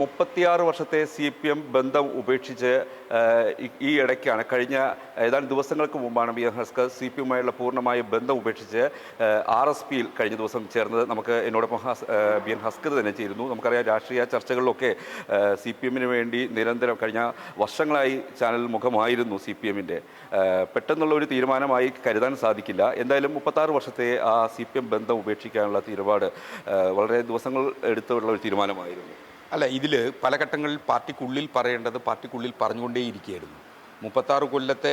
മുപ്പത്തിയാറ് വർഷത്തെ C P M ബന്ധം ഉപേക്ഷിച്ച് ഈ- ഇടയ്ക്കാണ് കഴിഞ്ഞ ഏതാനും ദിവസങ്ങൾക്ക് മുമ്പാണ് B N Haskar C P എമ്മുമായുള്ള പൂർണമായ ബന്ധം ഉപേക്ഷിച്ച് ആർ എസ് പിയിൽ കഴിഞ്ഞ ദിവസം ചേർന്നത് നമുക്ക് എന്നോടൊപ്പം ബി എൻ ഹസ്കർ തന്നെ ചേരുന്നു. നമുക്കറിയാം രാഷ്ട്രീയ ചർച്ചകളിലൊക്കെ സി പി എമ്മിന് വേണ്ടി നിരന്തരം കഴിഞ്ഞ വർഷങ്ങളായി ചാനൽ മുഖമായിരുന്നു സി പി എമ്മിന്റെ പെട്ടെന്നുള്ള ഒരു തീരുമാനമായി കരുതാൻ സാധിക്കില്ല. എന്തായാലും മുപ്പത്താറ് വർഷത്തെ ആ സി പി എം ബന്ധം ഉപേക്ഷിക്കാനുള്ള തീരുമാനം വളരെ ദിവസങ്ങൾ എടുത്തുള്ള ഒരു തീരുമാനമായിരുന്നു. അല്ല ഇതിൽ പല ഘട്ടങ്ങളിൽ പാർട്ടിക്കുള്ളിൽ പറയേണ്ടത് പാർട്ടിക്കുള്ളിൽ പറഞ്ഞുകൊണ്ടേയിരിക്കുകയായിരുന്നു. മുപ്പത്താറ് കൊല്ലത്തെ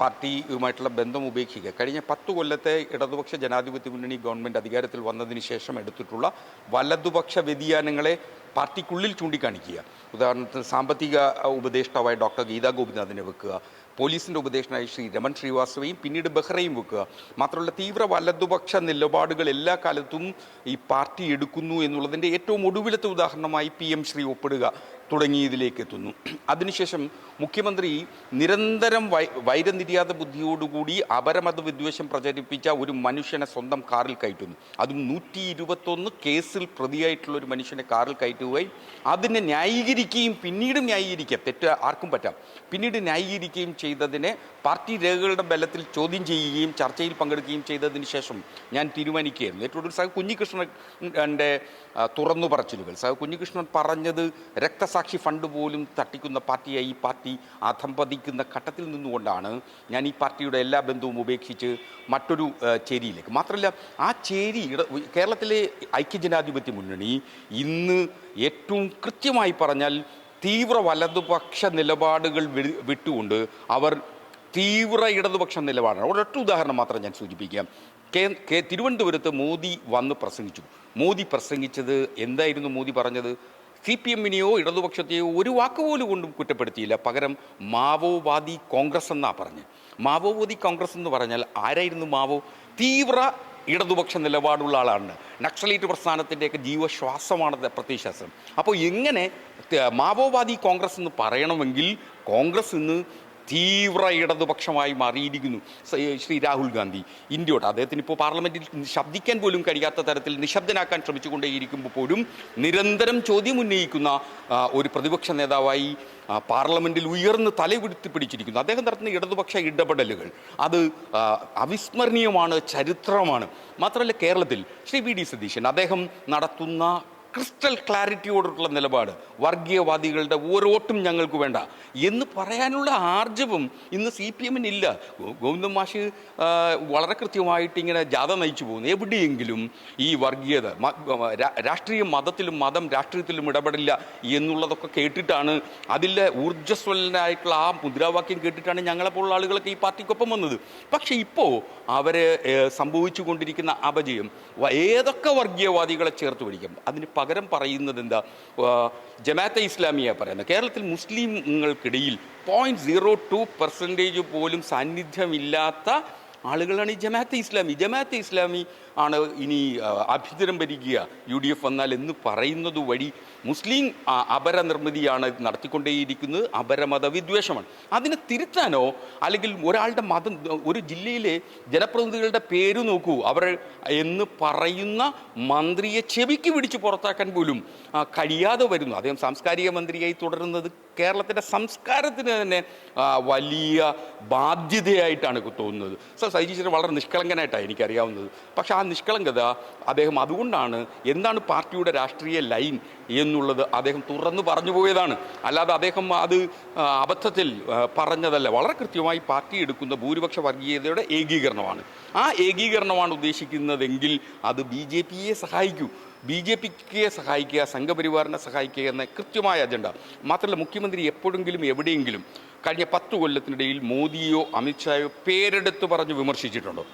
പാർട്ടിയുമായിട്ടുള്ള ബന്ധം ഉപേക്ഷിക്കുക. കഴിഞ്ഞ പത്ത് കൊല്ലത്തെ ഇടതുപക്ഷ ജനാധിപത്യ മുന്നണി ഗവൺമെന്റ് അധികാരത്തിൽ വന്നതിന് ശേഷം എടുത്തിട്ടുള്ള വലതുപക്ഷ വ്യതിയാനങ്ങളെ പാർട്ടിക്കുള്ളിൽ ചൂണ്ടിക്കാണിക്കുക. ഉദാഹരണത്തിന് സാമ്പത്തിക ഉപദേഷ്ടാവായ ഡോക്ടർ ഗീതാ ഗോപിനാഥിനെ വെക്കുക. പോലീസിന്റെ ഉപദേശനായി ശ്രീ രമൺ ശ്രീവാസ്തവയും പിന്നീട് ബെഹ്റയും വെക്കുക. മാത്രമല്ല തീവ്ര വലതുപക്ഷ നിലപാടുകൾ എല്ലാ കാലത്തും ഈ പാർട്ടി എടുക്കുന്നു എന്നുള്ളതിന്റെ ഏറ്റവും ഒടുവിലത്തെ ഉദാഹരണമായി പി എം ശ്രീ ഒപ്പിടുക. തുടങ്ങിയതിലേക്ക് എത്തുന്നു അതിനുശേഷം മുഖ്യമന്ത്രി നിരന്തരം വൈ വൈരനിര്യാത ബുദ്ധിയോടുകൂടി അപരമത വിദ്വേഷം പ്രചരിപ്പിച്ച ഒരു മനുഷ്യനെ സ്വന്തം കാറിൽ കയറ്റുന്നു. അതും നൂറ്റി ഇരുപത്തൊന്ന് കേസിൽ പ്രതിയായിട്ടുള്ള ഒരു മനുഷ്യനെ കാറിൽ കയറ്റുകയും അതിനെ ന്യായീകരിക്കുകയും പിന്നീട് ന്യായീകരിക്കുക. തെറ്റ് ആർക്കും പറ്റാം. പിന്നീട് ന്യായീകരിക്കുകയും ചെയ്തതിനെ പാർട്ടി രേഖകളുടെ ബലത്തിൽ ചോദ്യം ചെയ്യുകയും ചർച്ചയിൽ പങ്കെടുക്കുകയും ചെയ്തതിന് ശേഷം ഞാൻ തീരുമാനിക്കുകയായിരുന്നു. ഏറ്റവും കൂടുതൽ സഹ കുഞ്ഞികൃഷ്ണന്റെ തുറന്നു പറച്ചിലുകൾ. സഹ കുഞ്ഞികൃഷ്ണൻ പറഞ്ഞത് രക്തസാക്ഷി ഫണ്ട് പോലും തട്ടിക്കുന്ന പാർട്ടിയായി ഈ പാർട്ടി അധംപതിക്കുന്ന ഘട്ടത്തിൽ നിന്നുകൊണ്ടാണ് ഞാൻ ഈ പാർട്ടിയുടെ എല്ലാ ബന്ധവും ഉപേക്ഷിച്ച് മറ്റൊരു ചേരിയിലേക്ക്. മാത്രമല്ല ആ ചേരി കേരളത്തിലെ ഐക്യജനാധിപത്യ മുന്നണി ഇന്ന് ഏറ്റവും കൃത്യമായി പറഞ്ഞാൽ തീവ്ര വലതുപക്ഷ നിലപാടുകൾ വിട്ടുകൊണ്ട് അവർ തീവ്ര ഇടതുപക്ഷ നിലപാടാണ്. ഒരൊറ്റ ഉദാഹരണം മാത്രം ഞാൻ സൂചിപ്പിക്കാം. തിരുവനന്തപുരത്ത് മോദി വന്ന് പ്രസംഗിച്ചു. മോദി പ്രസംഗിച്ചത് എന്തായിരുന്നു മോദി പറഞ്ഞത്? സി പി എമ്മിനെയോ ഇടതുപക്ഷത്തെയോ ഒരു വാക്കുപോലും കൊണ്ടും കുറ്റപ്പെടുത്തിയില്ല. പകരം മാവോവാദി കോൺഗ്രസ് എന്നാ പറഞ്ഞ്. മാവോവാദി കോൺഗ്രസ് എന്ന് പറഞ്ഞാൽ ആരായിരുന്നു മാവോ? തീവ്ര ഇടതുപക്ഷ നിലപാടുള്ള ആളാണ്. നക്സലൈറ്റ് പ്രസ്ഥാനത്തിന്റെയൊക്കെ ജീവശ്വാസമാണ് പ്രത്യയശാസ്ത്രം അപ്പോൾ എങ്ങനെ മാവോവാദി കോൺഗ്രസ് എന്ന് പറയണമെങ്കിൽ കോൺഗ്രസ് ഇന്ന് തീവ്ര ഇടതുപക്ഷമായി മാറിയിരിക്കുന്നു. ശ്രീ രാഹുൽ ഗാന്ധി ഇന്ത്യയോട്. അദ്ദേഹത്തിന് ഇപ്പോൾ പാർലമെന്റിൽ ശബ്ദിക്കാൻ പോലും കഴിയാത്ത തരത്തിൽ നിശബ്ദനാക്കാൻ ശ്രമിച്ചുകൊണ്ടേയിരിക്കുമ്പോൾ പോലും നിരന്തരം ചോദ്യം ഉന്നയിക്കുന്ന ഒരു പ്രതിപക്ഷ നേതാവായി പാർലമെന്റിൽ ഉയർന്ന് തലകുടുത്തി പിടിച്ചിരിക്കുന്നു. അദ്ദേഹം നടത്തുന്ന ഇടതുപക്ഷ ഇടപെടലുകൾ അത് അവിസ്മരണീയമാണ് ചരിത്രമാണ്. മാത്രമല്ല കേരളത്തിൽ ശ്രീ വി ഡി സതീശൻ അദ്ദേഹം നടത്തുന്ന ക്രിസ്റ്റൽ ക്ലാരിറ്റിയോടുള്ള നിലപാട്. വർഗീയവാദികളുടെ ഓരോട്ടും ഞങ്ങൾക്ക് വേണ്ട. എന്ന് പറയാനുള്ള ആർജവം ഇന്ന് സി പി എമ്മിനില്ല ഗോവിന്ദൻ മാഷ് വളരെ കൃത്യമായിട്ട് ഇങ്ങനെ ജാഥ നയിച്ചു പോകുന്നു. എവിടെയെങ്കിലും ഈ വർഗീയത രാഷ്ട്രീയ മതത്തിലും മതം രാഷ്ട്രീയത്തിലും ഇടപെടില്ല എന്നുള്ളതൊക്കെ കേട്ടിട്ടാണ് അതിലെ ഊർജസ്വലനായിട്ടുള്ള ആ മുദ്രാവാക്യം കേട്ടിട്ടാണ് ഞങ്ങളെപ്പോലുള്ള ആളുകളൊക്കെ ഈ പാർട്ടിക്കൊപ്പം വന്നത്. പക്ഷേ ഇപ്പോൾ അവരെ സംഭവിച്ചു കൊണ്ടിരിക്കുന്ന അപജയം ഏതൊക്കെ വർഗീയവാദികളെ ചേർത്ത് പിടിക്കും? അതിന് പകരം പറയുന്നത് എന്താ? ജമാഅത്തെ ഇസ്ലാമിയ പറയുന്നത്. കേരളത്തിൽ മുസ്ലിങ്ങൾക്കിടയിൽ പോയിന്റ് സീറോ ടു പെർസെന്റേജ് പോലും സാന്നിധ്യമില്ലാത്ത ആളുകളാണ് ഈ ജമാഅത്തെ ഇസ്ലാമി. ജമാഅത്തെ ഇസ്ലാമി ആണ് ഇനി ആഭ്യന്തരം ഭരിക്കുക. യു ഡി എഫ് വന്നാൽ എന്ന് പറയുന്നത് വഴി മുസ്ലിം അപര അപരനിർമ്മിതിയാണ് ഇത് നടത്തിക്കൊണ്ടേയിരിക്കുന്നത്. അപരമത വിദ്വേഷമാണ് അതിനെ തിരുത്താനോ അല്ലെങ്കിൽ ഒരാളുടെ മതം ഒരു ജില്ലയിലെ ജനപ്രതിനിധികളുടെ പേര് നോക്കൂ. അവർ എന്ന് പറയുന്ന മന്ത്രിയെ ചെവിക്ക് പിടിച്ച് പുറത്താക്കാൻ പോലും കഴിയാതെ വരുന്നു. അദ്ദേഹം സാംസ്കാരിക മന്ത്രിയായി തുടരുന്നത് കേരളത്തിന്റെ സംസ്കാരത്തിന് തന്നെ വലിയ ബാധ്യതയായിട്ടാണ് തോന്നുന്നത്. സർ സൈജീശ്വരൻ വളരെ നിഷ്കളങ്കനായിട്ടാണ് എനിക്കറിയാവുന്നത്. പക്ഷേ ആ നിഷ്കളങ്കത അദ്ദേഹം അതുകൊണ്ടാണ് എന്താണ് പാർട്ടിയുടെ രാഷ്ട്രീയ ലൈൻ എന്നുള്ളത് അദ്ദേഹം തുറന്നു പറഞ്ഞു പോയതാണ്. അല്ലാതെ അദ്ദേഹം അത് അബദ്ധത്തിൽ പറഞ്ഞതല്ല. വളരെ കൃത്യമായി പാർട്ടി എടുക്കുന്ന ഭൂരിപക്ഷ വർഗീയതയുടെ ഏകീകരണമാണ്. ആ ഏകീകരണമാണ് ഉദ്ദേശിക്കുന്നതെങ്കിൽ അത് ബി ജെ പിയെ സഹായിക്കൂ. ബി ജെ പിക്ക് സഹായിക്കുക സംഘപരിവാറിനെ സഹായിക്കുക എന്ന കൃത്യമായ അജണ്ട. മാത്രമല്ല മുഖ്യമന്ത്രി എപ്പോഴെങ്കിലും എവിടെയെങ്കിലും കഴിഞ്ഞ പത്ത് കൊല്ലത്തിനിടയിൽ മോദിയോ അമിത്ഷായോ പേരെടുത്ത് പറഞ്ഞ് വിമർശിച്ചിട്ടുണ്ടോ?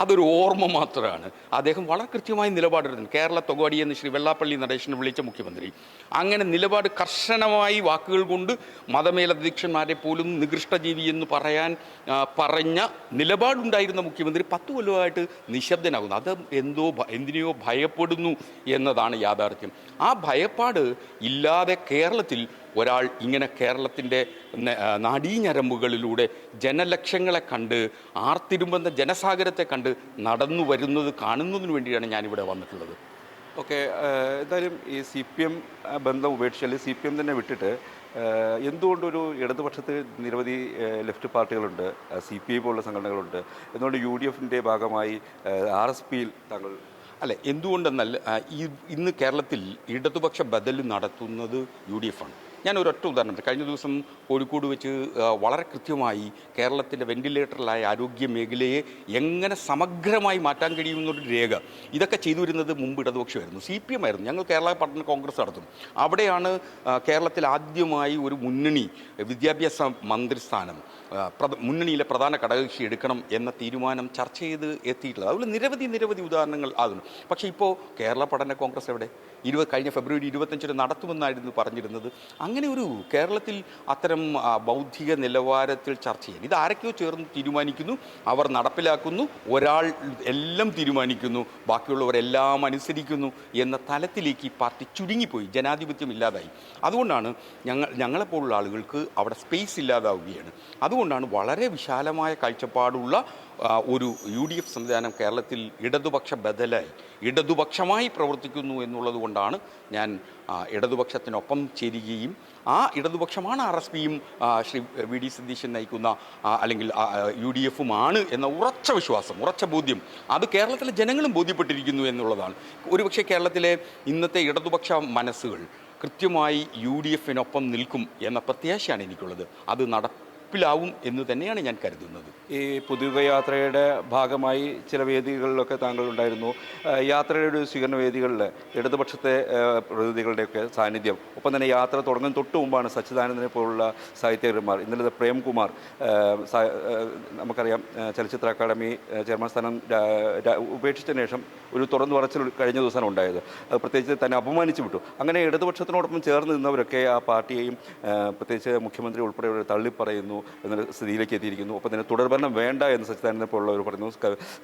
അതൊരു ഓർമ്മ മാത്രമാണ്. അദ്ദേഹം വളരെ കൃത്യമായി നിലപാടെടുത്തു കേരള തൊഗാടി എന്ന് ശ്രീ വെള്ളാപ്പള്ളി നടേശനെ വിളിച്ച മുഖ്യമന്ത്രി. അങ്ങനെ നിലപാട് കർശനമായി വാക്കുകൾ കൊണ്ട് മതമേലധ്യക്ഷന്മാരെ പോലും നികൃഷ്ടജീവി എന്ന് പറയാൻ പറഞ്ഞ നിലപാടുണ്ടായിരുന്ന മുഖ്യമന്ത്രി പത്ത് കൊല്ലമായിട്ട് നിശബ്ദനാകുന്നു. അത് എന്തോ എന്തിനെയോ ഭയപ്പെടുന്നു എന്നതാണ് യാഥാർത്ഥ്യം. ആ ഭയപ്പാട് ഇല്ലാതെ കേരളത്തിൽ ഒരാൾ ഇങ്ങനെ കേരളത്തിന്റെ നാടീഞ്ഞരമ്പുകളിലൂടെ ജനലക്ഷങ്ങളെ കണ്ട് ആർത്തിരുമ്പുന്ന ജനസാഗരത്തെ കണ്ട് നടന്നു വരുന്നത് കാണുന്നതിന് വേണ്ടിയാണ് ഞാനിവിടെ വന്നിട്ടുള്ളത്. ഓക്കെ എന്തായാലും ഈ സി പി എം ബന്ധം ഉപേക്ഷിച്ച് അല്ലെങ്കിൽ സി പി എം തന്നെ വിട്ടിട്ട് എന്തുകൊണ്ടൊരു ഇടതുപക്ഷത്ത് നിരവധി ലെഫ്റ്റ് പാർട്ടികളുണ്ട് സി പി ഐ പോലുള്ള സംഘടനകളുണ്ട് എന്തുകൊണ്ട് യു ഡി എഫിന്റെ ഭാഗമായി ആർ എസ് പിയിൽ താങ്കൾ അല്ല എന്തുകൊണ്ടെന്നാൽ ഇന്ന് കേരളത്തിൽ ഇടതുപക്ഷ ബദൽ നടത്തുന്നത് യു ഡി എഫാണ് ഞാൻ ഒരൊറ്റ ഉദാഹരണം. കഴിഞ്ഞ ദിവസം കോഴിക്കോട് വെച്ച് വളരെ കൃത്യമായി കേരളത്തിന്റെ വെന്റിലേറ്ററിലായ ആരോഗ്യ മേഖലയെ എങ്ങനെ സമഗ്രമായി മാറ്റാൻ കഴിയുമെന്നൊരു രേഖ. ഇതൊക്കെ ചെയ്തു വരുന്നത് മുമ്പ് ഇടതുപക്ഷമായിരുന്നു. സി പി എം ആയിരുന്നു. ഞങ്ങൾ കേരള പഠന കോൺഗ്രസ് നടത്തും. അവിടെയാണ് കേരളത്തിൽ ആദ്യമായി ഒരു മുന്നണി വിദ്യാഭ്യാസ മന്ത്രിസ്ഥാനം മുന്നണിയിലെ പ്രധാന ഘടകകക്ഷി എടുക്കണം എന്ന തീരുമാനം ചർച്ച ചെയ്ത് എത്തിയിട്ടുള്ളത്. അതുപോലെ നിരവധി നിരവധി ഉദാഹരണങ്ങൾ ആകുന്നു. പക്ഷേ ഇപ്പോൾ കേരള പഠന കോൺഗ്രസ് എവിടെ? ഇരുപത് കഴിഞ്ഞ ഫെബ്രുവരി ഇരുപത്തഞ്ചിന് നടത്തുമെന്നായിരുന്നു പറഞ്ഞിരുന്നത്. അങ്ങനെ ഒരു കേരളത്തിൽ അത്തരം ബൗദ്ധിക നിലവാരത്തിൽ ചർച്ച ചെയ്യാൻ ഇത് ആരൊക്കെയോ ചേർന്ന് തീരുമാനിക്കുന്നു. അവർ നടപ്പിലാക്കുന്നു. ഒരാൾ എല്ലാം തീരുമാനിക്കുന്നു. ബാക്കിയുള്ളവരെല്ലാം അനുസരിക്കുന്നു എന്ന തലത്തിലേക്ക് ഈ പാർട്ടി ചുരുങ്ങിപ്പോയി. ജനാധിപത്യം ഇല്ലാതായി. അതുകൊണ്ടാണ് ഞങ്ങൾ ഞങ്ങളെപ്പോലുള്ള ആളുകൾക്ക് അവിടെ സ്പേസ് ഇല്ലാതാവുകയാണ്. അതുകൊണ്ടാണ് വളരെ വിശാലമായ കാഴ്ചപ്പാടുള്ള ഒരു യു ഡി എഫ് സംവിധാനം കേരളത്തിൽ ഇടതുപക്ഷ ബദലായി. ഇടതുപക്ഷമായി പ്രവർത്തിക്കുന്നു എന്നുള്ളത് കൊണ്ടാണ് ഞാൻ ഇടതുപക്ഷത്തിനൊപ്പം ചേരുകയും ആ ഇടതുപക്ഷമാണ് ആർ എസ് പിയും ശ്രീ വി ഡി സതീശൻ നയിക്കുന്ന അല്ലെങ്കിൽ യു ഡി എഫുമാണ് എന്ന ഉറച്ച വിശ്വാസം ഉറച്ച ബോധ്യം. അത് കേരളത്തിലെ ജനങ്ങളും ബോധ്യപ്പെട്ടിരിക്കുന്നു എന്നുള്ളതാണ്. ഒരുപക്ഷെ കേരളത്തിലെ ഇന്നത്തെ ഇടതുപക്ഷ മനസ്സുകൾ കൃത്യമായി യു ഡി എഫിനൊപ്പം നിൽക്കും എന്ന പ്രത്യാശയാണ് എനിക്കുള്ളത്. അത് നടപ്പിലാവും എന്ന് തന്നെയാണ് ഞാൻ കരുതുന്നത്. ഈ പുതുയുഗ യാത്രയുടെ ഭാഗമായി ചില വേദികളിലൊക്കെ താങ്കൾ ഉണ്ടായിരുന്നു യാത്രയുടെ ഒരു സ്വീകരണ വേദികളിൽ ഇടതുപക്ഷത്തെ പ്രതിനിധികളുടെയൊക്കെ സാന്നിധ്യം ഒപ്പം തന്നെ യാത്ര തുടങ്ങുന്ന തൊട്ട് മുമ്പാണ് സച്ചിദാനന്ദനെ പോലുള്ള സാഹിത്യകാരന്മാർ ഇന്നലെ പ്രേംകുമാർ നമുക്കറിയാം ചലച്ചിത്ര അക്കാദമി ചെയർമാൻ സ്ഥാനം ഉപേക്ഷിച്ചതിന് ശേഷം ഒരു തുറന്നു പറച്ചിൽ കഴിഞ്ഞ ദിവസമാണ് ഉണ്ടായത്. അത് പ്രത്യേകിച്ച് തന്നെ അപമാനിച്ചു വിട്ടു. അങ്ങനെ ഇടതുപക്ഷത്തിനോടൊപ്പം ചേർന്ന് നിന്നവരൊക്കെ ആ പാർട്ടിയെയും പ്രത്യേകിച്ച് മുഖ്യമന്ത്രി ഉൾപ്പെടെയുള്ള തള്ളിപ്പറയുന്നു എന്നൊരു സ്ഥിതിയിലേക്ക് എത്തിയിരിക്കുന്നു. ഒപ്പം തന്നെ തുടർഭരണം വേണ്ട എന്ന് സച്ചിദാനന്ദനെ പോലുള്ളവർ പറയുന്നു.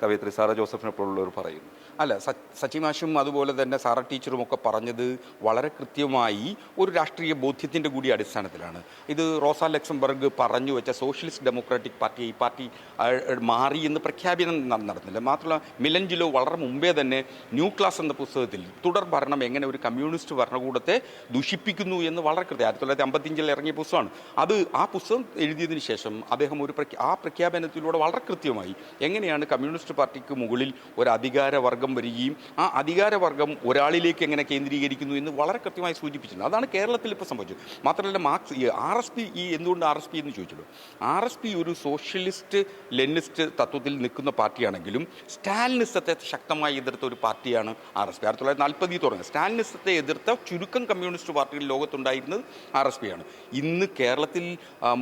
കവിയത്രി സാറ ജോസഫിനെ പോലുള്ളവർ പറയുന്നു. അല്ല സച്ചി സച്ചിമാഷും അതുപോലെ തന്നെ സാറ ടീച്ചറും ഒക്കെ പറഞ്ഞത് വളരെ കൃത്യമായി ഒരു രാഷ്ട്രീയ ബോധ്യത്തിന്റെ കൂടി അടിസ്ഥാനത്തിലാണ്. ഇത് റോസാ ലക്സംബർഗ് പറഞ്ഞു വെച്ച സോഷ്യലിസ്റ്റ് ഡെമോക്രാറ്റിക് പാർട്ടി ഈ പാർട്ടി മാറി എന്ന് പ്രഖ്യാപനം നടന്നില്ല. മാത്രമല്ല മിലഞ്ചിലോ വളരെ മുമ്പേ തന്നെ ന്യൂ ക്ലാസ് എന്ന പുസ്തകത്തിൽ തുടർ ഭരണം എങ്ങനെ ഒരു കമ്മ്യൂണിസ്റ്റ് ഭരണകൂടത്തെ ദുഷിപ്പിക്കുന്നു എന്ന് വളരെ കൃത്യം ആയിരത്തി തൊള്ളായിരത്തി അമ്പത്തിയഞ്ചിൽ ഇറങ്ങിയ പുസ്തകമാണ്. അത് ആ പുസ്തകം എഴുതിയതിന് ശേഷം അദ്ദേഹം ഒരു ആ ആ പ്രഖ്യാപനത്തിലൂടെ വളരെ കൃത്യമായി എങ്ങനെയാണ് കമ്മ്യൂണിസ്റ്റ് പാർട്ടിക്ക് മുകളിൽ ഒരു അധികാരവർഗം വരികയും ആ അധികാരവർഗം ഒരാളിലേക്ക് എങ്ങനെ കേന്ദ്രീകരിക്കുന്നു എന്ന് വളരെ കൃത്യമായി സൂചിപ്പിച്ചിട്ടുണ്ട്. അതാണ് കേരളത്തിൽ ഇപ്പോൾ സംഭവിച്ചത്. മാത്രമല്ല മാർക്സ് ഈ ആർ എസ് പി ഈ എന്തുകൊണ്ട് ആർ എസ് പി എന്ന് ചോദിച്ചല്ലോ? ആർ എസ് പി ഒരു സോഷ്യലിസ്റ്റ് ലെനിസ്റ്റ് തത്വത്തിൽ നിൽക്കുന്ന പാർട്ടിയാണെങ്കിലും സ്റ്റാലിനിസത്തെ ശക്തമായി എതിർത്ത ഒരു പാർട്ടിയാണ് ആർ എസ് പി. ആയിരത്തി തൊള്ളായിരത്തി നാൽപ്പതിൽ തുടങ്ങി സ്റ്റാലിനിസത്തെ എതിർത്ത ചുരുക്കം കമ്മ്യൂണിസ്റ്റ് പാർട്ടികൾ ലോകത്തുണ്ടായിരുന്നത് ആർ എസ് പി ആണ്. ഇന്ന് കേരളത്തിൽ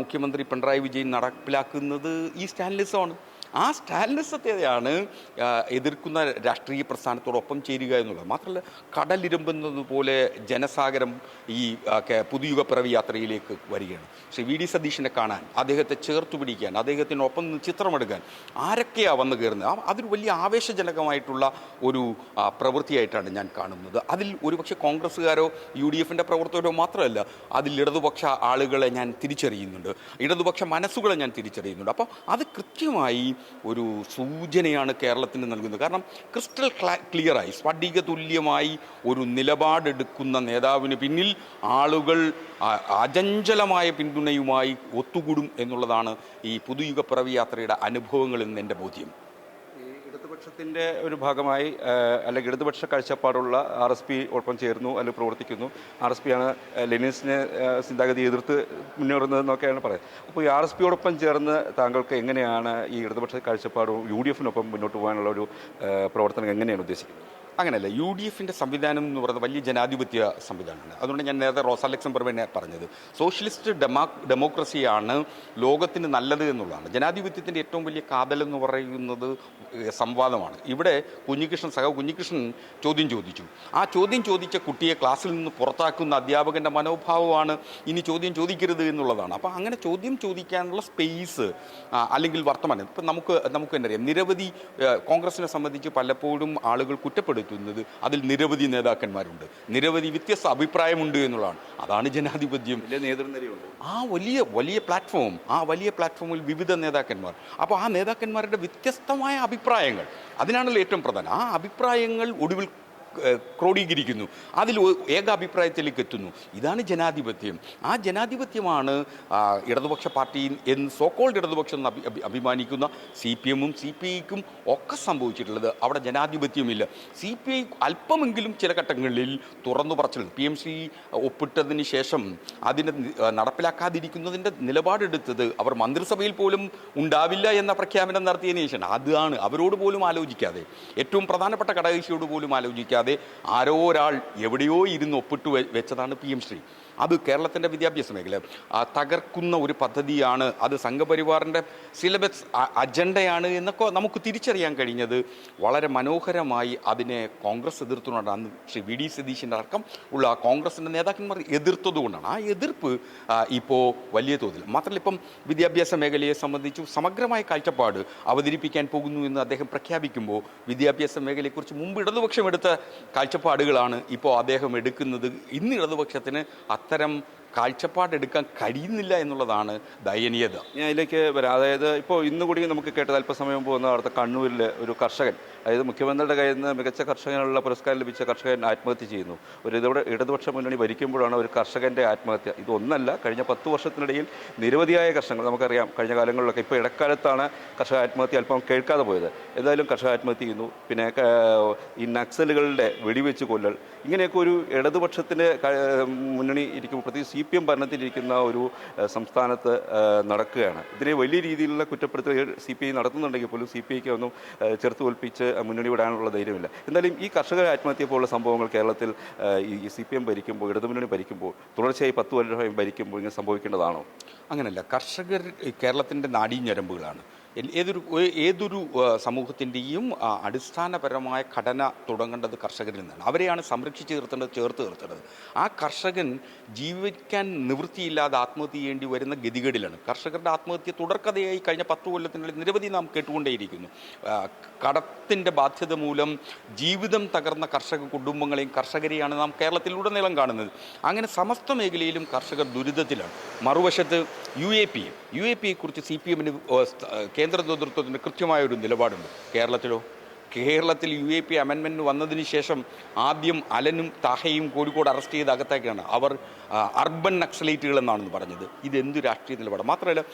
മുഖ്യമന്ത്രി പിണറായി വിജയൻ നടപ്പിലാക്കുന്നത് ഈ സ്റ്റാലിനിസമാണ് ആ സ്റ്റാലിനിസത്തെയാണ് എതിർക്കുന്ന രാഷ്ട്രീയ പ്രസ്ഥാനത്തോടൊപ്പം ചേരുക എന്നുള്ളത്. മാത്രമല്ല കടലിരുമ്പുന്നതുപോലെ ജനസാഗരം ഈ പുതുയുഗപ്പിറവി യാത്രയിലേക്ക് വരികയാണ്. ശ്രീ വി ഡി സതീഷിനെ കാണാൻ അദ്ദേഹത്തെ ചേർത്ത് പിടിക്കാൻ അദ്ദേഹത്തിനൊപ്പം നിന്ന് ചിത്രമെടുക്കാൻ ആരൊക്കെയാണ് വന്നു കയറുന്നത്? അതൊരു വലിയ ആവേശജനകമായിട്ടുള്ള ഒരു പ്രവൃത്തിയായിട്ടാണ് ഞാൻ കാണുന്നത്. അതിൽ ഒരുപക്ഷെ കോൺഗ്രസ്സുകാരോ യു ഡി എഫിന്റെ പ്രവർത്തകരോ മാത്രമല്ല അതിൽ ഇടതുപക്ഷ ആളുകളെ ഞാൻ തിരിച്ചറിയുന്നുണ്ട്. ഇടതുപക്ഷ മനസ്സുകളെ ഞാൻ തിരിച്ചറിയുന്നുണ്ട്. അപ്പോൾ അത് കൃത്യമായി ഒരു സൂചനയാണ് കേരളത്തിന് നൽകുന്നത്. കാരണം ക്രിസ്റ്റൽ ക്ലിയറായി സ്ഫടിക തുല്യമായി ഒരു നിലപാടെടുക്കുന്ന നേതാവിന് പിന്നിൽ ആളുകൾ അചഞ്ചലമായ പിന്തുണയുമായി ഒത്തുകൂടും എന്നുള്ളതാണ് ഈ പുതുയുഗപ്പിറവി യാത്രയുടെ അനുഭവങ്ങളിൽ നിന്ന് എന്റെ ബോധ്യം. ഇടതുപക്ഷത്തിന്റെ ഒരു ഭാഗമായി അല്ലെങ്കിൽ ഇടതുപക്ഷ കാഴ്ചപ്പാടുള്ള ആർ എസ് പി ഒപ്പം ചേർന്നു അല്ലെങ്കിൽ പ്രവർത്തിക്കുന്നു. ആർ എസ് പി ആണ് ലെനിൻസിനെ ചിന്താഗതി എതിർത്ത് മുന്നേറുന്നതെന്നൊക്കെയാണ് പറയുന്നത്. അപ്പോൾ ഈ ആർ എസ് പിയോടൊപ്പം ചേർന്ന് താങ്കൾക്ക് എങ്ങനെയാണ് ഈ ഇടതുപക്ഷ കാഴ്ചപ്പാടും യു ഡി എഫിനൊപ്പം മുന്നോട്ട് പോകാനുള്ള ഒരു പ്രവർത്തനം എങ്ങനെയാണ് ഉദ്ദേശിക്കുന്നത്? അങ്ങനെയല്ല യു ഡി എഫിന്റെ സംവിധാനം എന്ന് പറയുന്നത് വലിയ ജനാധിപത്യ സംവിധാനമാണ്. അതുകൊണ്ട് ഞാൻ നേരത്തെ റോസ ലക്സംബർഗിനെ പറഞ്ഞത്. സോഷ്യലിസ്റ്റ് ഡെമാ ഡെമോക്രസിയാണ് ലോകത്തിന് നല്ലത് എന്നുള്ളതാണ്. ജനാധിപത്യത്തിന്റെ ഏറ്റവും വലിയ കാതൽ എന്ന് പറയുന്നത് സംവാദമാണ്. ഇവിടെ കുഞ്ഞികൃഷ്ണൻ സഹ കുഞ്ഞികൃഷ്ണൻ ചോദ്യം ചോദിച്ചു. ആ ചോദ്യം ചോദിച്ച കുട്ടിയെ ക്ലാസ്സിൽ നിന്ന് പുറത്താക്കുന്ന അധ്യാപകന്റെ മനോഭാവമാണ് ഇനി ചോദ്യം ചോദിക്കരുത് എന്നുള്ളതാണ്. അപ്പോൾ അങ്ങനെ ചോദ്യം ചോദിക്കാനുള്ള സ്പേസ് അല്ലെങ്കിൽ വർത്തമാനം. ഇപ്പം നമുക്ക് നമുക്ക് തന്നെ അറിയാം. നിരവധി കോൺഗ്രസിനെ സംബന്ധിച്ച് പലപ്പോഴും ആളുകൾ കുറ്റപ്പെടുത്തുന്നത് അതിൽ നിരവധി നേതാക്കന്മാരുണ്ട്. നിരവധി വ്യത്യസ്ത അഭിപ്രായമുണ്ട് എന്നുള്ളതാണ്. അതാണ് ജനാധിപത്യം. ആ വലിയ വലിയ പ്ലാറ്റ്ഫോം ആ വലിയ പ്ലാറ്റ്ഫോമിൽ വിവിധ നേതാക്കന്മാർ. അപ്പോൾ ആ നേതാക്കന്മാരുടെ വ്യത്യസ്തമായ അഭിപ്രായങ്ങൾ. അതിനാണല്ലോ ഏറ്റവും പ്രധാനം. ആ അഭിപ്രായങ്ങൾ ഒടുവിൽ ക്രോഡീകരിക്കുന്നു. അതിൽ ഏകാഭിപ്രായത്തിലേക്ക് എത്തുന്നു ഇതാണ് ജനാധിപത്യം. ആ ജനാധിപത്യമാണ് ഇടതുപക്ഷ പാർട്ടി എന്ന് സോക്കോൾഡ് ഇടതുപക്ഷം അഭിമാനിക്കുന്ന സി പി എമ്മും സി പി ഐക്കും ഒക്കെ സംഭവിച്ചിട്ടുള്ളത്. അവിടെ ജനാധിപത്യമില്ല സി പി ഐ അല്പമെങ്കിലും ചില ഘട്ടങ്ങളിൽ തുറന്നു പറച്ചിൽ പി എം സി ഒപ്പിട്ടതിന് ശേഷം അതിനെ നടപ്പിലാക്കാതിരിക്കുന്നതിന്റെ നിലപാടെടുത്തത് അവർ മന്ത്രിസഭയിൽ പോലും ഉണ്ടാവില്ല എന്ന പ്രഖ്യാപനം നടത്തിയതിനു ശേഷം. അതാണ് അവരോട് പോലും ആലോചിക്കാതെ ഏറ്റവും പ്രധാനപ്പെട്ട ഘടകകക്ഷിയോട് പോലും ആലോചിക്കാതെ ആരോ ഒരാൾ എവിടെയോ ഇരുന്ന് ഒപ്പിട്ട് വെച്ചതാണ് പി എം ശ്രീ. അത് കേരളത്തിന്റെ വിദ്യാഭ്യാസ മേഖല. തകർക്കുന്ന ഒരു പദ്ധതിയാണ് അത് സംഘപരിവാറിന്റെ സിലബസ് അജണ്ടയാണ് എന്നൊക്കെ നമുക്ക് തിരിച്ചറിയാൻ കഴിഞ്ഞത്. വളരെ മനോഹരമായി അതിനെ കോൺഗ്രസ് എതിർത്തുകൊണ്ടാണ്. അന്ന് ശ്രീ വി ഡി സതീശിന്റെ അടക്കം ഉള്ള കോൺഗ്രസിന്റെ നേതാക്കന്മാർ എതിർത്തതുകൊണ്ടാണ് ആ എതിർപ്പ് ഇപ്പോൾ വലിയ തോതിൽ. മാത്രമല്ല ഇപ്പം വിദ്യാഭ്യാസ മേഖലയെ സംബന്ധിച്ചു സമഗ്രമായ കാഴ്ചപ്പാട് അവതരിപ്പിക്കാൻ പോകുന്നു എന്ന് അദ്ദേഹം പ്രഖ്യാപിക്കുമ്പോൾ വിദ്യാഭ്യാസ മേഖലയെക്കുറിച്ച് മുമ്പ് ഇടതുപക്ഷം എടുത്ത കാഴ്ചപ്പാടുകളാണ് ഇപ്പോൾ അദ്ദേഹം എടുക്കുന്നത്. ഇന്ന് ഇടതുപക്ഷത്തിന് അത്തരം കാഴ്ചപ്പാടെടുക്കാൻ കഴിയുന്നില്ല എന്നുള്ളതാണ് ദയനീയത. ഞാൻ ഇതിലേക്ക് വരാം. അതായത് ഇപ്പോൾ ഇന്ന് കൂടി നമുക്ക് കേട്ടത് അല്പസമയം പോകുന്ന വാർത്ത കണ്ണൂരിൽ ഒരു കർഷകൻ. അതായത് മുഖ്യമന്ത്രിയുടെ കയ്യിൽ നിന്ന് മികച്ച കർഷകനുള്ള പുരസ്കാരം ലഭിച്ച കർഷകൻ ആത്മഹത്യ ചെയ്യുന്നു. ഒരു ഇതോടെ ഇടതുപക്ഷ മുന്നണി ഭരിക്കുമ്പോഴാണ് ഒരു കർഷകന്റെ ആത്മഹത്യ. ഇതൊന്നല്ല കഴിഞ്ഞ പത്ത് വർഷത്തിനിടയിൽ നിരവധിയായ കർഷകർ നമുക്കറിയാം കഴിഞ്ഞ കാലങ്ങളിലൊക്കെ ഇപ്പോൾ ഇടക്കാലത്താണ് കർഷക ആത്മഹത്യ അല്പം കേൾക്കാതെ പോയത്. എന്തായാലും കർഷക ആത്മഹത്യ ചെയ്യുന്നു. പിന്നെ ഈ നക്സലുകളുടെ വെടിവെച്ച് കൊല്ലൽ. ഇങ്ങനെയൊക്കെ ഒരു ഇടതുപക്ഷത്തിന്റെ മുന്നണി ഇരിക്കുമ്പോൾ പ്രത്യേകിച്ച് സി പി എം ഭരണത്തിലിരിക്കുന്ന ഒരു സംസ്ഥാനത്ത് നടക്കുകയാണ്. ഇതിനെ വലിയ രീതിയിലുള്ള കുറ്റപ്പെടുത്തൽ സി പി ഐ നടത്തുന്നുണ്ടെങ്കിൽ പോലും സി പി ഐക്ക് ഒന്നും ചെറുത്ത് തോൽപ്പിച്ച് മുന്നണി വിടാനുള്ള ധൈര്യമില്ല. എന്തായാലും ഈ കർഷക ആത്മഹത്യ പോലുള്ള സംഭവങ്ങൾ കേരളത്തിൽ ഈ സി പി എം ഭരിക്കുമ്പോൾ ഇടതുമുന്നണി ഭരിക്കുമ്പോൾ തുടർച്ചയായി പത്ത് വർഷം ഭരിക്കുമ്പോൾ ഇങ്ങനെ സംഭവിക്കേണ്ടതാണോ? അങ്ങനെയല്ല കർഷകർ കേരളത്തിന്റെ നാടീഞ്ഞരമ്പുകളാണ്. ഏതൊരു ഏതൊരു സമൂഹത്തിന്റെയും അടിസ്ഥാനപരമായ ഘടന തുടങ്ങേണ്ടത് കർഷകരിൽ നിന്നാണ്. അവരെയാണ് സംരക്ഷിച്ച് നിർത്തേണ്ടത് ചേർത്ത് നിർത്തേണ്ടത്. ആ കർഷകൻ ജീവിക്കാൻ നിവൃത്തിയില്ലാതെ ആത്മഹത്യ ചെയ്യേണ്ടി വരുന്ന ഗതികേടിലാണ്. കർഷകരുടെ ആത്മഹത്യ തുടർക്കഥയായി കഴിഞ്ഞ പത്ത് കൊല്ലത്തിനുള്ളിൽ നിരവധി നാം കേട്ടുകൊണ്ടേയിരിക്കുന്നു. കടത്തിന്റെ ബാധ്യത മൂലം ജീവിതം തകർന്ന കർഷക കുടുംബങ്ങളെയും കർഷകരെയാണ് നാം കേരളത്തിലുടനീളം കാണുന്നത്. അങ്ങനെ സമസ്ത മേഖലയിലും കർഷകർ ദുരിതത്തിലാണ്. മറുവശത്ത് U A P U A പിയെക്കുറിച്ച് C P എമ്മിന് നേതൃത്വത്തിന് കൃത്യമായ ഒരു നിലപാടുണ്ട്. കേരളത്തിലോ? കേരളത്തിൽ യു എ പി അമെൻമെന്റ് വന്നതിന് ശേഷം ആദ്യം അലനും താഹയും കോഴിക്കോട് അറസ്റ്റ് ചെയ്ത് അകത്തേക്കാണ്. അവർ അർബൻ നക്സലൈറ്റുകൾ എന്നാണെന്ന് പറഞ്ഞത്. ഇതെന്ത് രാഷ്ട്രീയ നിലപാട്? മാത്രമല്ല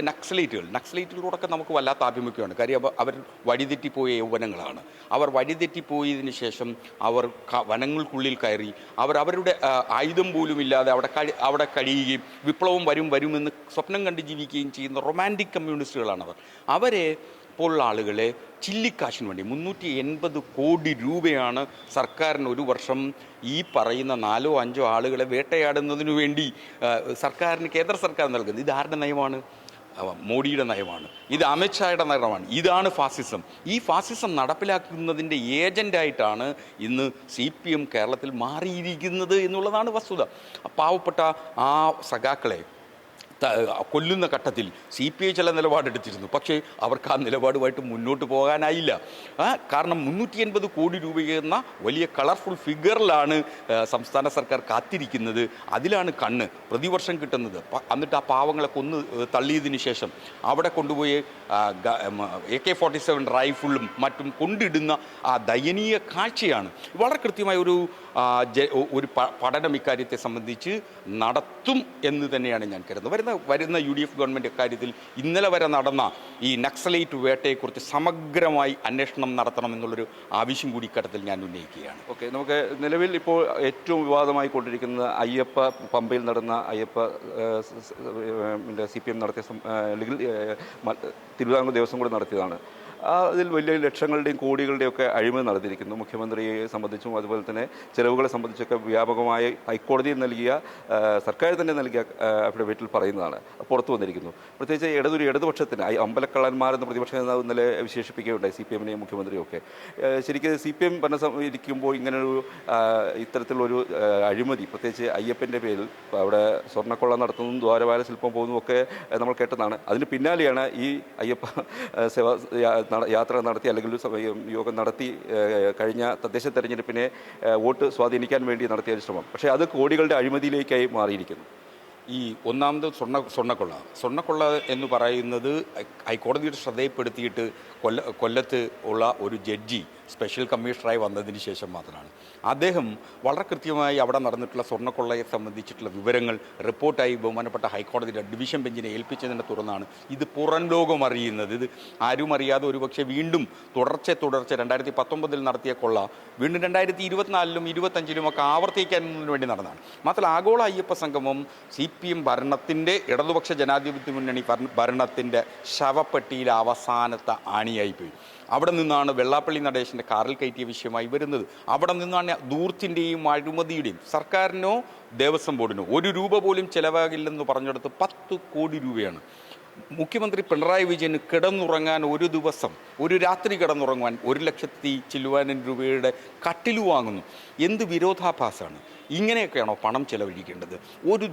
നക്സലൈറ്റുകൾ. നക്സലൈറ്റുകളോടൊക്കെ നമുക്ക് വല്ലാത്ത ആഭിമുഖ്യമാണ്. കാര്യം അവ- അവർ വഴിതെറ്റിപ്പോയ യൗവനങ്ങളാണ്. അവർ വഴിതെറ്റിപ്പോയതിന് ശേഷം അവർ വനങ്ങൾക്കുള്ളിൽ കയറി അവർ അവരുടെ ആയുധം പോലും ഇല്ലാതെ അവിടെ അവിടെ കഴിയുകയും വിപ്ലവം വരും വരുമെന്ന് സ്വപ്നം കണ്ട് ജീവിക്കുകയും ചെയ്യുന്ന റൊമാന്റിക് കമ്മ്യൂണിസ്റ്റുകളാണ് അവർ. അവരെ ഇപ്പോഴുള്ള ആളുകളെ ചില്ലിക്കാശിന് വേണ്ടി മുന്നൂറ്റി എൺപത് കോടി രൂപയാണ് സർക്കാരിന് ഒരു വർഷം ഈ പറയുന്ന നാലോ അഞ്ചോ ആളുകളെ വേട്ടയാടുന്നതിനു വേണ്ടി സർക്കാരിന് കേന്ദ്ര സർക്കാർ നൽകുന്നത്. ഇത് ആരുടെ നയമാണ്? മോഡിയുടെ നയമാണ്. ഇത് അമിത്ഷായുടെ നയമാണ്. ഇതാണ് ഫാസിസം. ഈ ഫാസിസം നടപ്പിലാക്കുന്നതിന്റെ ഏജന്റായിട്ടാണ് ഇന്ന് സി പി എം കേരളത്തിൽ മാറിയിരിക്കുന്നത് എന്നുള്ളതാണ് വസ്തുത. പാവപ്പെട്ട ആ സഖാക്കളെ കൊല്ലുന്ന ഘട്ടത്തിൽ സി പി ഐ ചില നിലപാടെടുത്തിരുന്നു. പക്ഷേ അവർക്ക് ആ നിലപാടുമായിട്ട് മുന്നോട്ട് പോകാനായില്ല. കാരണം മുന്നൂറ്റി എൺപത് കോടി രൂപയെന്ന വലിയ കളർഫുൾ ഫിഗറിലാണ് സംസ്ഥാന സർക്കാർ കാത്തിരിക്കുന്നത്. അതിലാണ് കണ്ണ് പ്രതിവർഷം കിട്ടുന്നത്. എന്നിട്ട് ആ പാവങ്ങളെ കൊന്ന് തള്ളിയതിന് ശേഷം അവിടെ കൊണ്ടുപോയി എ കെ ഫോർട്ടി സെവൻ റൈഫിളും മറ്റും കൊണ്ടിടുന്ന ആ ദയനീയ കാഴ്ചയാണ്. വളരെ കൃത്യമായ ഒരു ഒരു പഠനം ഇക്കാര്യത്തെ സംബന്ധിച്ച് നടത്തും എന്ന് തന്നെയാണ് ഞാൻ കരുതുന്നത്. വരുന്ന വരുന്ന യു ഡി എഫ് ഗവൺമെന്റ് കാര്യത്തിൽ ഇന്നലെ വരെ നടന്ന ഈ നക്സലൈറ്റ് വേട്ടയെക്കുറിച്ച് സമഗ്രമായി അന്വേഷണം നടത്തണം എന്നുള്ളൊരു ആവശ്യം കൂടി ഇക്കാര്യത്തിൽ ഞാൻ ഉന്നയിക്കുകയാണ്. ഓക്കെ നമുക്ക് നിലവിൽ ഇപ്പോൾ ഏറ്റവും വിവാദമായി കൊണ്ടിരിക്കുന്നത് അയ്യപ്പ പമ്പയിൽ നടന്ന അയ്യപ്പ സി പി എം നടത്തിയ തിരുവിതാംകൂർ ദേവസ്വം കൂടെ നടത്തിയതാണ്. അതിൽ വലിയ ലക്ഷങ്ങളുടെയും കോടികളുടെയും ഒക്കെ അഴിമതി നടന്നിരിക്കുന്നു. മുഖ്യമന്ത്രിയെ സംബന്ധിച്ചും അതുപോലെ തന്നെ ചെലവുകളെ സംബന്ധിച്ചൊക്കെ വ്യാപകമായി ഹൈക്കോടതിയിൽ നൽകിയ സർക്കാർ തന്നെ നൽകിയ അഫിഡവിറ്റിൽ പറയുന്നതാണ്. പുറത്തു വന്നിരിക്കുന്നു. പ്രത്യേകിച്ച് ഇടതൊരു ഇടതുപക്ഷത്തിന് അമ്പലക്കള്ളന്മാരെന്ന് പ്രതിപക്ഷ നേതാവ് ഇന്നലെ വിശേഷിപ്പിക്കുകയുണ്ടായി സി പി എമ്മിനെയും മുഖ്യമന്ത്രിയും ഒക്കെ. ശരിക്കും സി പി എം ഭരണ ഇരിക്കുമ്പോൾ ഇങ്ങനൊരു ഇത്തരത്തിലുള്ളൊരു അഴിമതി പ്രത്യേകിച്ച് അയ്യപ്പന്റെ പേരിൽ അവിടെ സ്വർണക്കൊള്ള നടത്തുന്നതും ദ്വാരപാല ശില്പം പോകുന്നതും ഒക്കെ നമ്മൾ കേട്ടതാണ്. അതിന് പിന്നാലെയാണ് ഈ അയ്യപ്പ സേവാ യാത്ര നടത്തി അല്ലെങ്കിൽ യോഗം നടത്തി കഴിഞ്ഞ തദ്ദേശ തെരഞ്ഞെടുപ്പിനെ വോട്ട് സ്വാധീനിക്കാൻ വേണ്ടി നടത്തിയ ശ്രമം. പക്ഷേ അത് കോടികളുടെ അഴിമതിയിലേക്കായി മാറിയിരിക്കുന്നു. ഈ ഒന്നാമത് സ്വർണ സ്വർണക്കൊള്ള. സ്വർണക്കൊള്ള എന്ന് പറയുന്നത് ഹൈക്കോടതിയുടെ ശ്രദ്ധയിൽപ്പെടുത്തിയിട്ട് കൊല്ല കൊല്ലത്ത് ഉള്ള ഒരു ജഡ്ജി സ്പെഷ്യൽ കമ്മീഷണറായി വന്നതിന് ശേഷം മാത്രമാണ്. അദ്ദേഹം വളരെ കൃത്യമായി അവിടെ നടന്നിട്ടുള്ള സ്വർണക്കൊള്ളയെ സംബന്ധിച്ചിട്ടുള്ള വിവരങ്ങൾ റിപ്പോർട്ടായി ബഹുമാനപ്പെട്ട ഹൈക്കോടതിയുടെ ഡിവിഷൻ ബെഞ്ചിനെ ഏൽപ്പിച്ചതിനെ തുടർന്നാണ് ഇത് പുറം ലോകം അറിയുന്നത്. ഇത് ആരും അറിയാതെ ഒരുപക്ഷെ വീണ്ടും തുടർച്ച തുടർച്ച രണ്ടായിരത്തി പത്തൊമ്പതിൽ നടത്തിയ കൊള്ള വീണ്ടും രണ്ടായിരത്തി ഇരുപത്തിനാലിലും ഇരുപത്തഞ്ചിലും ഒക്കെ ആവർത്തിക്കാൻ വേണ്ടി നടന്നതാണ്. മാത്രമല്ല ആഗോള അയ്യപ്പ സംഗമം സി പി എം ഭരണത്തിന്റെ ഇടതുപക്ഷ ജനാധിപത്യ മുന്നണി ഭരണത്തിന്റെ ശവപ്പെട്ടിയിലെ അവസാനത്തെ ആണിയായിപ്പോയി. അവിടെ നിന്നാണ് വെള്ളാപ്പള്ളി നടേശന്റെ കാറിൽ കയറ്റിയ വിഷയമായി വരുന്നത്. അവിടെ നിന്നാണ് ദൂർത്തിന്റെയും അഴിമതിയുടെയും സർക്കാരിനോ ദേവസ്വം ബോർഡിനോ ഒരു രൂപ പോലും ചിലവാകില്ലെന്ന് പറഞ്ഞെടുത്ത് പത്ത് കോടി രൂപയാണ്. മുഖ്യമന്ത്രി പിണറായി വിജയന് കിടന്നുറങ്ങാൻ ഒരു ദിവസം ഒരു രാത്രി കിടന്നുറങ്ങുവാൻ ഒരു ലക്ഷത്തി ചില്ലുവാനും രൂപയുടെ കട്ടിലു വാങ്ങുന്നു. എന്ത് വിരോധാഭാസമാണ് ഇങ്ങനെയൊക്കെയാണോ പണം ചെലവഴിക്കേണ്ടത്? ഒരു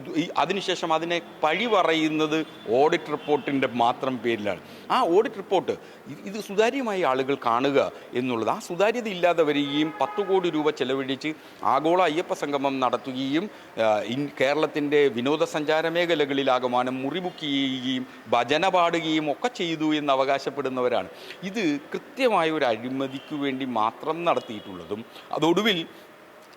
അതിനുശേഷം അതിനെ പഴി പറയുന്നത് ഓഡിറ്റ് റിപ്പോർട്ടിന്റെ മാത്രം പേരിലാണ്. ആ ഓഡിറ്റ് റിപ്പോർട്ട് ഇത് സുതാര്യമായി ആളുകൾ കാണുക എന്നുള്ളത് ആ സുതാര്യത ഇല്ലാതെ വരികയും പത്ത് കോടി രൂപ ചെലവഴിച്ച് ആഗോള അയ്യപ്പ സംഗമം നടത്തുകയും കേരളത്തിന്റെ വിനോദസഞ്ചാര മേഖലകളിലാകമാനം മുറിബുക്ക് ചെയ്യുകയും ഭജന പാടുകയും ഒക്കെ ചെയ്തു എന്ന് അവകാശപ്പെടുന്നവരാണ്. ഇത് കൃത്യമായ ഒരു അഴിമതിക്ക് വേണ്ടി മാത്രം നടത്തിയിട്ടുള്ളതും അതൊടുവിൽ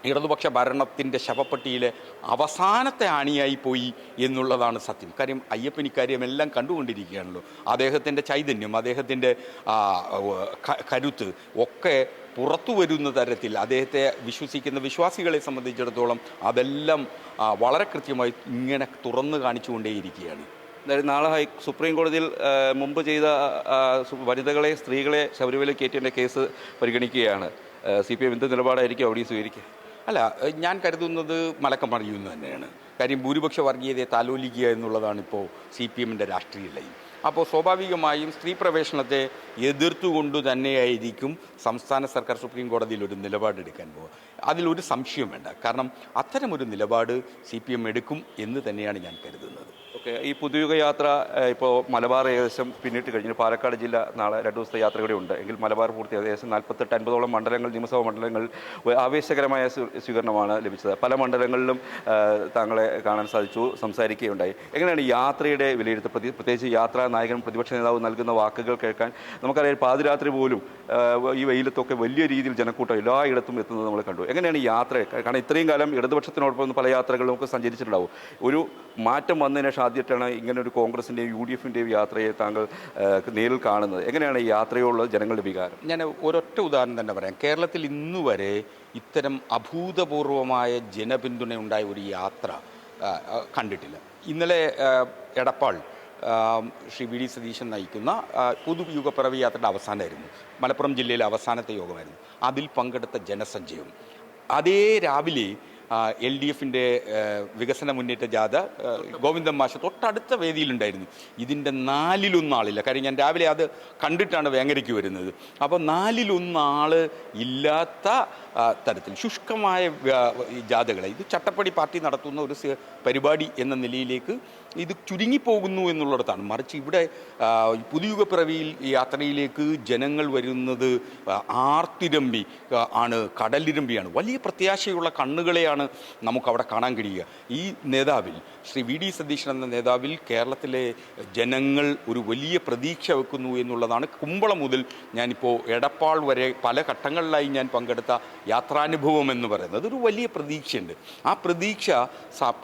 ഇടതുപക്ഷ ഭരണത്തിന്റെ ശവപ്പെട്ടിയിലെ അവസാനത്തെ ആണിയായി പോയി എന്നുള്ളതാണ് സത്യം. കാര്യം അയ്യപ്പൻ ഇക്കാര്യം എല്ലാം കണ്ടുകൊണ്ടിരിക്കുകയാണല്ലോ. അദ്ദേഹത്തിന്റെ ചൈതന്യം അദ്ദേഹത്തിന്റെ കരുത്ത് ഒക്കെ പുറത്തു വരുന്ന തരത്തിൽ അദ്ദേഹത്തെ വിശ്വസിക്കുന്ന വിശ്വാസികളെ സംബന്ധിച്ചിടത്തോളം അതെല്ലാം വളരെ കൃത്യമായി ഇങ്ങനെ തുറന്നു കാണിച്ചുകൊണ്ടേയിരിക്കുകയാണ്. അതായത് നാളെ ഹൈ സുപ്രീം കോടതിയിൽ മുമ്പ് ചെയ്ത വനിതകളെ സ്ത്രീകളെ ശബരിമല കയറ്റിന്റെ കേസ് പരിഗണിക്കുകയാണ്. സി പി എം എന്ത് നിലപാടായിരിക്കും? അവിടെയും സ്വീകരിക്കുക. അല്ല ഞാൻ കരുതുന്നത് മലക്കം മറിയുന്നു തന്നെയാണ്. കാര്യം ഭൂരിപക്ഷ വർഗീയതയെ താലോലിക്കുക എന്നുള്ളതാണ് ഇപ്പോൾ സി പി എമ്മിന്റെ രാഷ്ട്രീയ ലൈൻ. അപ്പോൾ സ്വാഭാവികമായും സ്ത്രീ പ്രവേശനത്തെ എതിർത്തുകൊണ്ട് തന്നെയായിരിക്കും സംസ്ഥാന സർക്കാർ സുപ്രീം കോടതിയിൽ ഒരു നിലപാടെടുക്കാൻ പോകുക അതിലൊരു സംശയം വേണ്ട. കാരണം അത്തരമൊരു നിലപാട് സി പി എം എടുക്കും എന്ന് തന്നെയാണ് ഞാൻ കരുതുന്നത്. ഓക്കെ ഈ പുതുയുഗ യാത്ര ഇപ്പോൾ മലബാർ ഏകദേശം പിന്നിട്ട് കഴിഞ്ഞു. പാലക്കാട് ജില്ല നാളെ രണ്ട് ദിവസത്തെ യാത്ര കൂടി ഉണ്ട്. എങ്കിൽ മലബാർ പൂർത്തി ഏകദേശം നാൽപ്പത്തെട്ട് അൻപതോളം മണ്ഡലങ്ങൾ നിയമസഭാ മണ്ഡലങ്ങൾ ആവേശകരമായ സ്വീ- സ്വീകരണമാണ് ലഭിച്ചത്. പല മണ്ഡലങ്ങളിലും താങ്കളെ കാണാൻ സാധിച്ചു സംസാരിക്കുകയുണ്ടായി. എങ്ങനെയാണ് യാത്രയുടെ വിലയിരുത്തൽ? പ്രതി പ്രത്യേകിച്ച് യാത്രാ നായകൻ പ്രതിപക്ഷ നേതാവ് നൽകുന്ന വാക്കുകൾ കേൾക്കാൻ നമുക്കറിയാം പാതിരാത്രി പോലും ഈ വെയിലത്തൊക്കെ വലിയ രീതിയിൽ ജനക്കൂട്ടം എല്ലായിടത്തും എത്തുന്നത് നമ്മൾ കണ്ടു. എങ്ങനെയാണ് യാത്ര? കാരണം ഇത്രയും കാലം ഇടതുപക്ഷത്തിനോടൊപ്പം പല യാത്രകളും നമുക്ക് സഞ്ചരിച്ചിട്ടുണ്ടാവും. ഒരു മാറ്റം വന്നതിന് ശേഷം ആദ്യമായിട്ടാണ് ഇങ്ങനെ ഒരു കോൺഗ്രസിന്റെയും യു ഡി എഫിന്റെയും യാത്രയെ താങ്കൾ നേരിൽ കാണുന്നത്. എങ്ങനെയാണ് ഈ യാത്രയോടുള്ള ജനങ്ങളുടെ വികാരം? ഞാൻ ഒരൊറ്റ ഉദാഹരണം തന്നെ പറയാം. കേരളത്തിൽ ഇന്നുവരെ ഇത്തരം അഭൂതപൂർവമായ ജനപിന്തുണ ഉണ്ടായ ഒരു യാത്ര കണ്ടിട്ടില്ല. ഇന്നലെ എടപ്പാൾ ശ്രീ വി ഡി സതീശൻ നയിക്കുന്ന പുതുയുഗപ്പിറവി യാത്രയുടെ അവസാനമായിരുന്നു. മലപ്പുറം ജില്ലയിലെ അവസാനത്തെ യോഗമായിരുന്നു. അതിൽ പങ്കെടുത്ത ജനസഞ്ചയം അതേ രാവിലെ എൽ ഡി എഫിന്റെ വികസന മുന്നേറ്റ ജാഥ ഗോവിന്ദം മാഷ തൊട്ടടുത്ത വേദിയിലുണ്ടായിരുന്നു. ഇതിന്റെ നാലിലൊന്നാളില്ല. കാര്യം ഞാൻ രാവിലെ അത് കണ്ടിട്ടാണ് വേങ്ങരയ്ക്ക് വരുന്നത്. അപ്പോൾ നാലിലൊന്നാൾ ഇല്ലാത്ത തരത്തിൽ. ശുഷ്കമായ ജാഥകളെ. ഇത് ചട്ടപ്പടി പാർട്ടി നടത്തുന്ന ഒരു പരിപാടി എന്ന നിലയിലേക്ക് ഇത് ചുരുങ്ങിപ്പോകുന്നു എന്നുള്ളിടത്താണ്. മറിച്ച് ഇവിടെ പുതുയുഗപ്പിറവിയിൽ യാത്രയിലേക്ക് ജനങ്ങൾ വരുന്നത് ആർത്തിരമ്പി ആണ് കടലിരമ്പിയാണ്. വലിയ പ്രത്യാശയുള്ള കണ്ണുകളെയാണ് നമുക്കവിടെ കാണാൻ കഴിയുക. ഈ നേതാവിൽ ശ്രീ വി ഡി സതീശൻ എന്ന നേതാവിൽ കേരളത്തിലെ ജനങ്ങൾ ഒരു വലിയ പ്രതീക്ഷ വെക്കുന്നു എന്നുള്ളതാണ്. കുമ്പളം മുതൽ ഞാനിപ്പോൾ എടപ്പാൾ വരെ പല ഘട്ടങ്ങളിലായി ഞാൻ പങ്കെടുത്ത യാത്രാനുഭവം എന്ന് പറയുന്നത് അതൊരു വലിയ പ്രതീക്ഷയുണ്ട്. ആ പ്രതീക്ഷ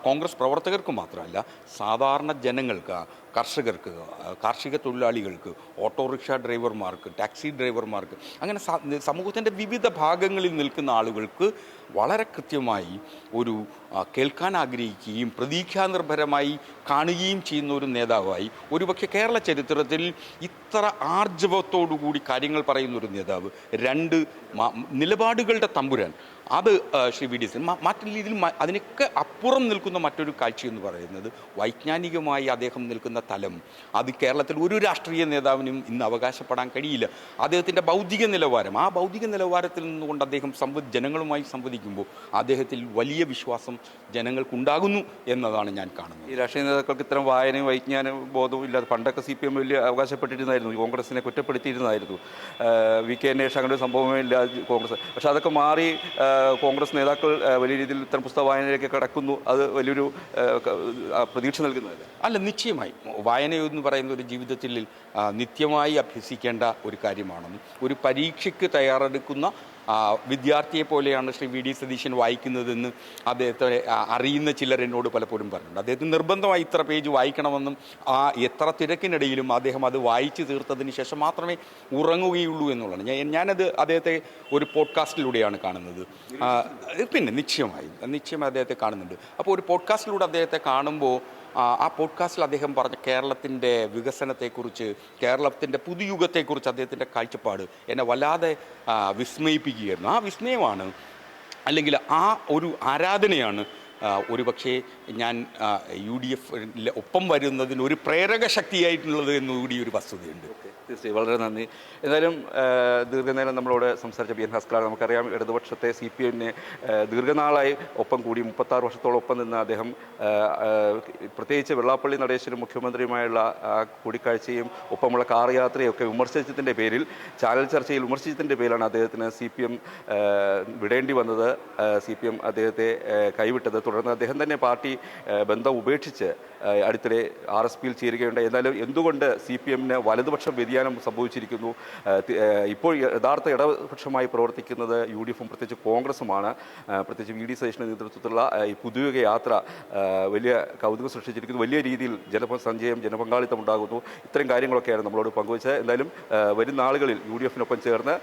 കോൺഗ്രസ് പ്രവർത്തകർക്ക് മാത്രമല്ല സാധാരണ ജനങ്ങൾക്ക് കർഷകർക്ക് കാർഷിക തൊഴിലാളികൾക്ക് ഓട്ടോറിക്ഷ ഡ്രൈവർമാർക്ക് ടാക്സി ഡ്രൈവർമാർക്ക് അങ്ങനെ സമൂഹത്തിന്റെ വിവിധ ഭാഗങ്ങളിൽ നിൽക്കുന്ന ആളുകൾക്ക് വളരെ കൃത്യമായി ഒരു കേൾക്കാൻ ആഗ്രഹിക്കുകയും പ്രതീക്ഷാനിർഭരമായി കാണുകയും ചെയ്യുന്ന ഒരു നേതാവായി ഒരുപക്ഷെ കേരള ചരിത്രത്തിൽ ഇത്ര ആർജവത്തോടുകൂടി കാര്യങ്ങൾ പറയുന്ന ഒരു നേതാവ് രണ്ട് നിലപാടുകളുടെ തമ്പുരാൻ അത് ശ്രീ വി ഡി മറ്റു രീതിയിൽ അതിനൊക്കെ അപ്പുറം നിൽക്കുന്ന മറ്റൊരു കാഴ്ച എന്ന് പറയുന്നത് വൈജ്ഞാനികമായി അദ്ദേഹം നിൽക്കുന്ന തലം. അത് കേരളത്തിൽ ഒരു രാഷ്ട്രീയ നേതാവിനും ഇന്ന് അവകാശപ്പെടാൻ കഴിയില്ല. അദ്ദേഹത്തിന്റെ ബൗദ്ധിക നിലവാരം ആ ബൗദ്ധിക നിലവാരത്തിൽ നിന്നുകൊണ്ട് അദ്ദേഹം സംവ ജനങ്ങളുമായി സംവദിക്കുമ്പോൾ അദ്ദേഹത്തിൽ വലിയ വിശ്വാസം ജനങ്ങൾക്കുണ്ടാകുന്നു എന്നതാണ് ഞാൻ കാണുന്നത്. ഈ രാഷ്ട്രീയ നേതാക്കൾക്ക് ഇത്തരം വായനയും വൈജ്ഞാന ബോധവും ഇല്ലാതെ പണ്ടൊക്കെ സി പി എം വലിയ അവകാശപ്പെട്ടിരുന്നായിരുന്നു കോൺഗ്രസിനെ കുറ്റപ്പെടുത്തിയിരുന്നായിരുന്നു. വി കെ നേഷ് അങ്ങനെ ഒരു സംഭവമേ ഇല്ല കോൺഗ്രസ് പക്ഷേ അതൊക്കെ മാറി കോൺഗ്രസ് നേതാക്കൾ വലിയ രീതിയിൽ ഇത്തരം പുസ്തക വായനയിലേക്ക് കടക്കുന്നു. അത് വലിയൊരു പ്രതീക്ഷ നൽകുന്നത് അല്ല നിശ്ചയമായും. വായനയെന്ന് പറയുന്ന ഒരു ജീവിതത്തിൽ നിത്യമായി അഭ്യസിക്കേണ്ട ഒരു കാര്യമാണെന്നും ഒരു പരീക്ഷയ്ക്ക് തയ്യാറെടുക്കുന്ന വിദ്യാർത്ഥിയെ പോലെയാണ് ശ്രീ വി ഡി സതീശൻ വായിക്കുന്നതെന്ന് അദ്ദേഹത്തെ അറിയുന്ന ചിലർ എന്നോട് പലപ്പോഴും പറഞ്ഞിട്ടുണ്ട്. അദ്ദേഹത്തിന് നിർബന്ധമായി ഇത്ര പേജ് വായിക്കണമെന്നും ആ എത്ര തിരക്കിനിടയിലും അദ്ദേഹം അത് വായിച്ചു തീർത്തതിന് ശേഷം മാത്രമേ ഉറങ്ങുകയുള്ളൂ എന്നുള്ളതാണ്. ഞാൻ ഞാനത് അദ്ദേഹത്തെ ഒരു പോഡ്കാസ്റ്റിലൂടെയാണ് കാണുന്നത്. പിന്നെ നിശ്ചയമായി നിശ്ചയമായി അദ്ദേഹത്തെ കാണുന്നുണ്ട്. അപ്പോൾ ഒരു പോഡ്കാസ്റ്റിലൂടെ അദ്ദേഹത്തെ കാണുമ്പോൾ ആ പോഡ്കാസ്റ്റിൽ അദ്ദേഹം പറഞ്ഞ കേരളത്തിന്റെ വികസനത്തെക്കുറിച്ച് കേരളത്തിന്റെ പുതുയുഗത്തെക്കുറിച്ച് അദ്ദേഹത്തിന്റെ കാഴ്ചപ്പാട് എന്നെ വല്ലാതെ വിസ്മയിപ്പിക്കുകയായിരുന്നു. ആ വിസ്മയമാണ് അല്ലെങ്കിൽ ആ ഒരു ആരാധനയാണ് ഒരുപക്ഷേ ഞാൻ യു ഡി എഫ് ഒപ്പം വരുന്നതിന് ഒരു പ്രേരക ശക്തിയായിട്ടുള്ളത് എന്നുകൂടി ഒരു വസ്തുതയുണ്ട്. തീർച്ചയായും. വളരെ നന്ദി. എന്തായാലും ദീർഘനേരം നമ്മളോട് സംസാരിച്ച ബി എൻ ഭാസ്കർ നമുക്കറിയാം ഇടതുപക്ഷത്തെ സി പി എമ്മിനെ ദീർഘനാളായി ഒപ്പം കൂടി മുപ്പത്താറ് വർഷത്തോളം ഒപ്പം നിന്ന് അദ്ദേഹം പ്രത്യേകിച്ച് വെള്ളാപ്പള്ളി നടേശനും മുഖ്യമന്ത്രിയുമായുള്ള കൂടിക്കാഴ്ചയും ഒപ്പമുള്ള കാർ യാത്രയും ഒക്കെ വിമർശിച്ചതിന്റെ പേരിൽ ചാനൽ ചർച്ചയിൽ വിമർശിച്ചതിന്റെ പേരിലാണ് അദ്ദേഹത്തിന് സി പി എം വിടേണ്ടി വന്നത്. സി പി എം അദ്ദേഹത്തെ കൈവിട്ടത്. തുടർന്ന് അദ്ദേഹം തന്നെ പാർട്ടി ബന്ധം ഉപേക്ഷിച്ച് അടുത്തിടെ ആർ എസ് പിയിൽ ചേരുകയുണ്ടായി. എന്നാലും എന്തുകൊണ്ട് സി പി എമ്മിന് വലതുപക്ഷം വ്യതിയാനം സംഭവിച്ചിരിക്കുന്നു? ഇപ്പോൾ യഥാർത്ഥ ഇടതുപക്ഷമായി പ്രവർത്തിക്കുന്നത് യു ഡി എഫും പ്രത്യേകിച്ച് കോൺഗ്രസുമാണ്. പ്രത്യേകിച്ച് വി ഡി സതീഷിന്റെ നേതൃത്വത്തിലുള്ള ഈ പുതുയുഗ യാത്ര വലിയ കൗതുകം സൃഷ്ടിച്ചിരിക്കുന്നു. വലിയ രീതിയിൽ ജനസഞ്ചയം ജനപങ്കാളിത്തം ഉണ്ടാകുന്നു. ഇത്തരം കാര്യങ്ങളൊക്കെയാണ് നമ്മളോട് പങ്കുവച്ചത്. എന്തായാലും വരും വരുന്ന നാളുകളിൽ യു ഡി എഫിനൊപ്പം ചേർന്ന്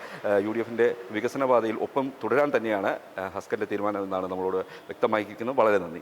യു ഡി എഫിന്റെ വികസനപാതയിൽ ഒപ്പം തുടരാൻ തന്നെയാണ് ഹസ്കന്റെ തീരുമാനം എന്നാണ് നമ്മളോട് വ്യക്തമാക്കിയിരിക്കുന്നത്. വളരെ നന്ദി.